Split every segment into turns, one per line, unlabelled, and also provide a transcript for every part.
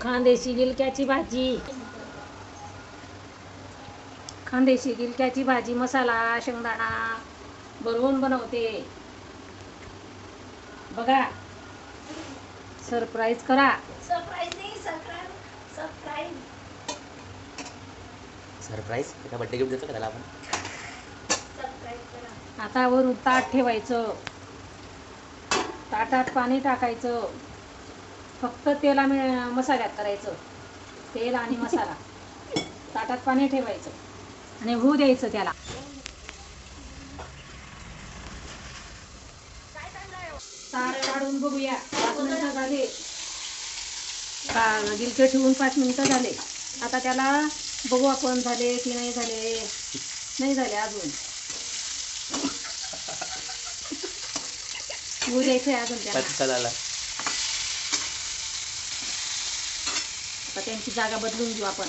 खांदेशी गिलक्याची भाजी. खांदेशी गिलक्याची भाजी मसाला शेंगदाणा. बनवून बनवते. बघा. सरप्राईज करा.
सरप्राईज नाही सरप्राईज सरप्राईज
सरप्राईज एका बड्डे गिफ्ट देतो का त्याला आपण?
आता वरून ताट ठेवायचं. ताटात पाणी टाकायचं. फक्त तेला आम्ही मसाल्यात करायचं. तेल आणि मसाला. ताटात पाणी ठेवायचं. आणि होऊ द्यायचं त्याला. तार काढून बघूया. पाच झाले. का गिलके ठेवून पाच मिनिटं झाले. आता त्याला बघू आपण झाले की नाही झाले. नाही झाले अजून. होऊ द्यायचं अजून त्याला
कच्चा झाला
आता त्यांची जागा बदलून घेऊ आपण.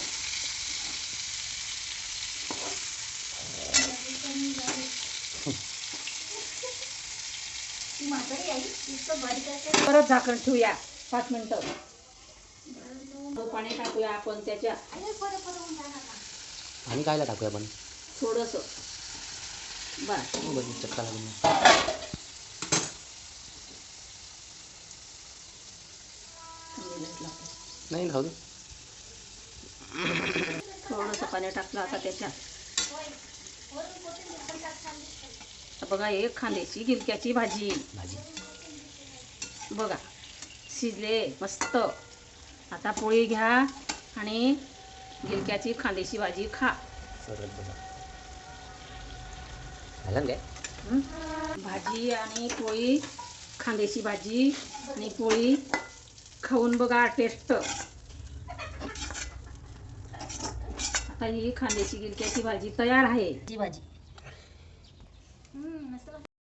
परत झाकण ठेवूया. पाच मिनिटं. पाणी टाकूया आपण त्याच्या?
आणि कायला टाकूया आपण?
थोडस. बर.
चटका लागून नाही. नाही खाऊ
थोडस पाणी टाकलं आता त्याच्यात. बघा एक खांद्याची गिलक्याची भाजी. बघा शिजले मस्त. आता पोळी घ्या आणि गिलक्याची खांद्याची भाजी खा? भाजी आणि पोळी खांद्याची भाजी आणि पोळी खाऊन बघा टेस्ट. आता ही खांद्याची गिलक्याची भाजी तयार आहे.
हम्म, मस्त.